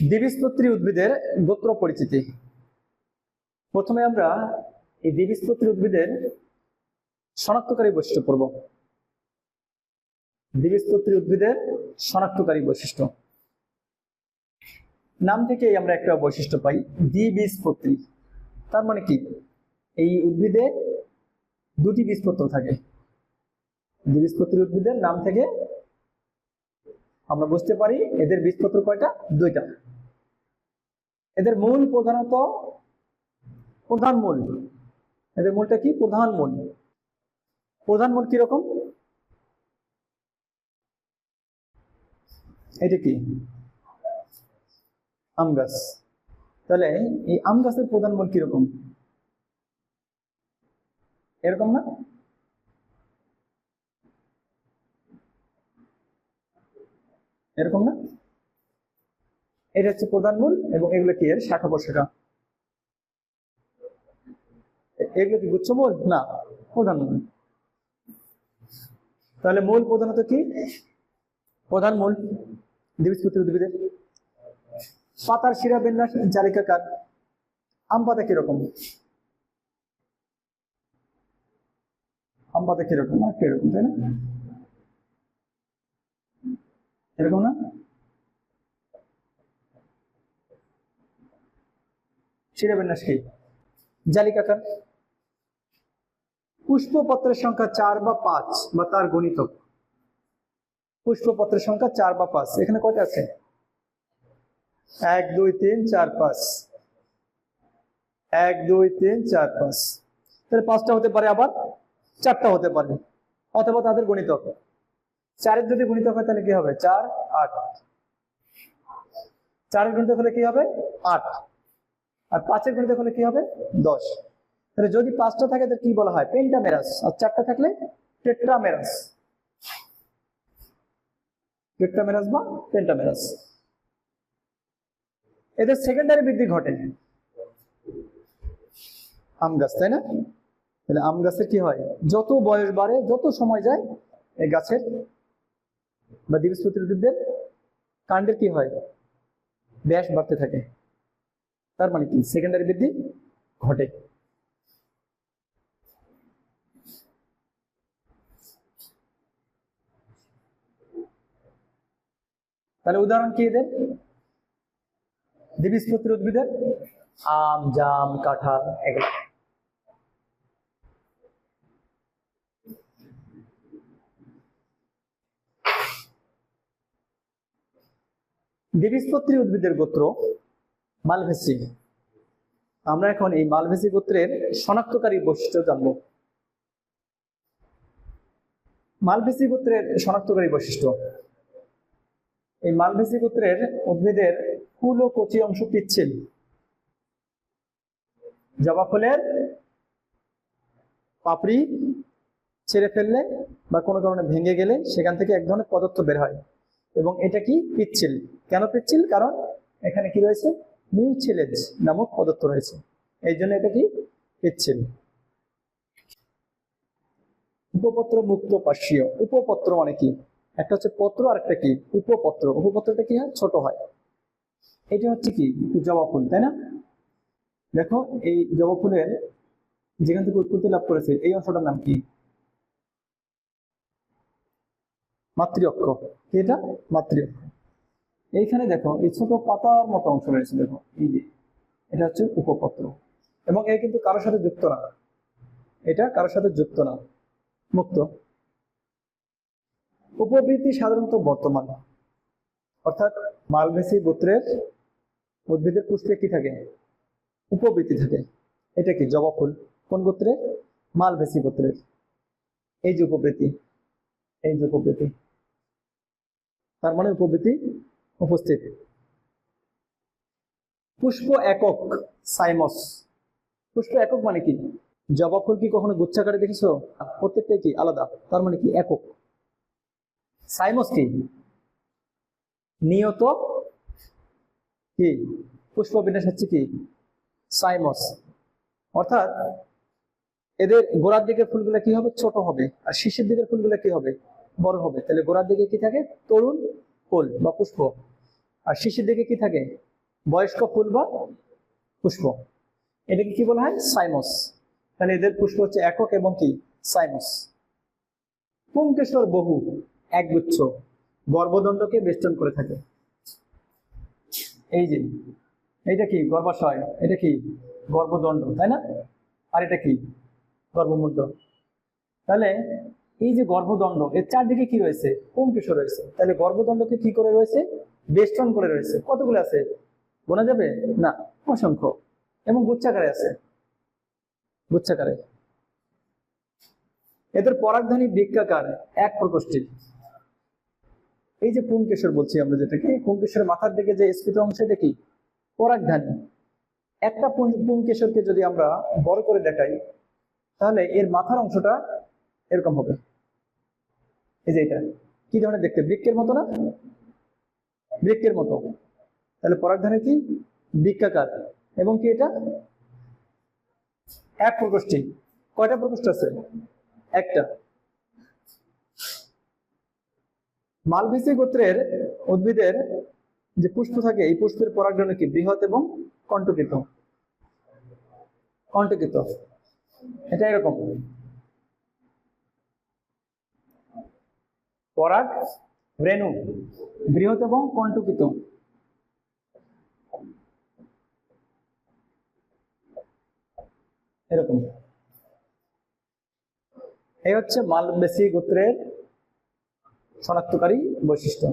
দ্বিবীজপত্রী উদ্ভিদের গোত্র পরিচিতি। প্রথমে আমরা এই দ্বিবীজপত্রী উদ্ভিদের শনাক্তকারী বৈশিষ্ট্য পড়ব। দ্বিবীজপত্রী উদ্ভিদের শনাক্তকারী বৈশিষ্ট্য। নাম থেকেই আমরা একটা বৈশিষ্ট্য পাই, দ্বিবীজপত্রী। তার মানে কি? এই উদ্ভিদে দুটি বীজপত্র থাকে। দ্বিবীজপত্রী উদ্ভিদের নাম থেকে আমরা বুঝতে পারি এদের বীজপত্র কয়টা? দুইটা। এদের মূল প্রধানত প্রধান মূল। এদের মূলটা কি? প্রধান মূল। প্রধান মূল কীরকম? এটা কি? আম গাছ। তাহলে এই আম গাছের প্রধান মূল কীরকম? এরকম না? এরকম না? এটা হচ্ছে প্রধান মূল এবং এগুলো কি এর শাখা প্রশাখা এগুলো কি গুচ্ছ মূল? না, প্রধান মূল। তাহলে মূল প্রধানত কি? প্রধান মূল উদ্ভিদের। পাতার শিরা বিন্যাস জালিকাকার আম পাতা কীরকম? আম পাতা কীরকম? একটা এরকম তাই না? এরকম না? শিরাবিন্যাস কি জালিকাকার পুষ্পপত্রের সংখ্যা চার বা পাঁচ বা তার গণিতক। পুষ্পপত্রের সংখ্যা চার বা পাঁচ। এখানে কয়টা আছে? এক, দুই, তিন, চার, পাঁচ। এক, দুই, তিন, চার, পাঁচ। তাহলে পাঁচটা হতে পারে আবার চারটা হতে পারে। অথবা তাদের গণিতক। চারের যদি গুণিতক হয় তাহলে কি হবে? চার, আট। চারের গুণিতক হলে কি হবে? আট। আর পাঁচের গুণিতক হলে কি হবে? দশ। তাহলে যদি পাঁচটা থাকে, তাহলে কি বলা হয়? পেন্টামেরাস। আর চারটা থাকলে টেট্রামেরাস। টেট্রামেরাস বা পেন্টামেরাস। এদের সেকেন্ডারি বৃদ্ধি ঘটে। আম গাছ, তাই না? তাহলে আম গাছের কি হয়? যত বয়স বাড়ে, যত সময় যায়, এই গাছের বা দ্বিবীজপত্রী উদ্ভিদদের কাণ্ডের কি হয়? ব্যাস বাড়তে থাকে। তার মানে কি? সেকেন্ডারি বৃদ্ধি ঘটে। তাহলে উদাহরণ কি এদের? দ্বিবীজপত্রী উদ্ভিদের আম, জাম, কাঁঠাল, এগুলো। দ্বিবীজপত্রী উদ্ভিদের গোত্র মালভেসি। আমরা এখন এই মালভেসি গোত্রের শনাক্তকারী বৈশিষ্ট্য জানব। মালভেসি গোত্রের শনাক্তকারী বৈশিষ্ট্য। এই মালভেসি গোত্রের উদ্ভিদের ফুল ও কচি অংশ পিচ্ছিল। জবা ফুলের পাপড়ি ছেড়ে ফেললে বা কোনো কারণে ভেঙে গেলে সেখান থেকে এক ধরনের পদার্থ বের হয় এবং এটা কি পিচ্ছিল। কেন পিচ্ছিল? কারণ এখানে কি রয়েছে? মিউচিলেজ নামক পদার্থ রয়েছে। এই জন্য এটা কি? পিচ্ছিল উপপত্র মুক্ত পার্শ্বীয়। উপপত্র মানে কি? একটা হচ্ছে পত্র আর একটা কি? উপপত্র। উপপত্রটা কি হয়? ছোট হয়। এটা হচ্ছে কি? জবা ফুল, তাই না? দেখো, এই জবা ফুলের যেখান থেকে উৎপত্তি লাভ করেছে, এই অংশটার নাম কি? মাতৃ অক্ষ। এটা? মাতৃঅক্ষ এইখানে দেখো, এই ছোট পাতার মতো অংশ রয়েছে, দেখো, এই যে, এটা হচ্ছে উপপত্র। এবং এ কিন্তু কারোর সাথে যুক্ত না। এটা কারোর সাথে যুক্ত না, মুক্ত। উপবৃত্তি সাধারণত বর্তমান। অর্থাৎ মালভেসি গোত্রের উদ্ভিদের পুষ্পে কি থাকে? উপবৃত্তি থাকে। এটা কি? জবা ফুল। কোন গোত্রের মালভেসি গোত্রের। এই যে উপবৃত্তি, এই যে উপবৃত্তি। তার মানে উপবৃত্তি উপস্থিত। পুষ্প একক, সাইমস। পুষ্প একক মানে কি? জবা ফুল কি কখনো গুচ্ছাকারে দেখেছ? প্রত্যেকটাই কি আলাদা? তার মানে কি একক? সাইমস কি? নিয়ত কি? পুষ্প বিন্যাস হচ্ছে কি? সাইমস। অর্থাৎ এদের গোড়ার দিকের ফুলগুলো কি হবে? ছোট হবে। আর শীর্ষের দিকের ফুলগুলো কি হবে? বড় হবে। তাহলে গোড়ার দিকে কি থাকে? তরুণ ফুল বা পুষ্প। আর শিশির দিকে কি থাকে? বয়স্ক ফুল বা পুষ্প। এটাকে কি বলা হয়? সাইমস। তাহলে এদের পুষ্প হচ্ছে একক এবং কি? সাইমস। পুঙ্কেশ্বর বহু একগুচ্ছ গর্ভদণ্ডকে বেষ্টন করে থাকে। এই যে, এইটা কি? গর্ভাশয়। এটা কি? গর্ভদণ্ড, তাই না? আর এটা কি? গর্ভমুণ্ড তাহলে এই যে গর্ভদণ্ড, এর চারদিকে কি রয়েছে? পুংকেশর রয়েছে। তাহলে গর্ভদণ্ডকে কি করে রয়েছে? বেষ্টন করে রয়েছে। কতগুলো আছে? বোনা যাবে? না, অসংখ্য। এবং গুচ্ছাকারে আছে। গুচ্ছাকারে এদের পরাগধানী বৃক্ষাকার এক প্রকোষ্ঠী। এই যে পুংকেশর বলছি আমরা যেটাকে পুংকেশরের মাথার দিকে যে স্ফীত অংশ, এটা কি? পরাগধানী। একটা পুং- পুংকেশরকে যদি আমরা বড় করে দেখাই, তাহলে এর মাথার অংশটা এরকম হবে। এই যে এটা। কি ধরনের দেখতে? বৃক্ষের মতো না? বৃক্ষের মতো। তাহলে পরাগধানী কি? বৃক্ষাকার। এবং কি এটা? এক প্রকোষ্ঠী। কয়টা প্রকোষ্ঠ আছে? একটা। মালভেসি গোত্রের উদ্ভিদের যে পুষ্প থাকে, এই পুষ্পের পরাগধানী কি? বৃহৎ এবং কণ্টকিত। কণ্টকিত। এটা এরকম। পরাগ রেণু বৃহৎ এবং কণ্টকিত। এরকম। এই হচ্ছে মালবেসি গোত্রের শনাক্তকারী বৈশিষ্ট্য।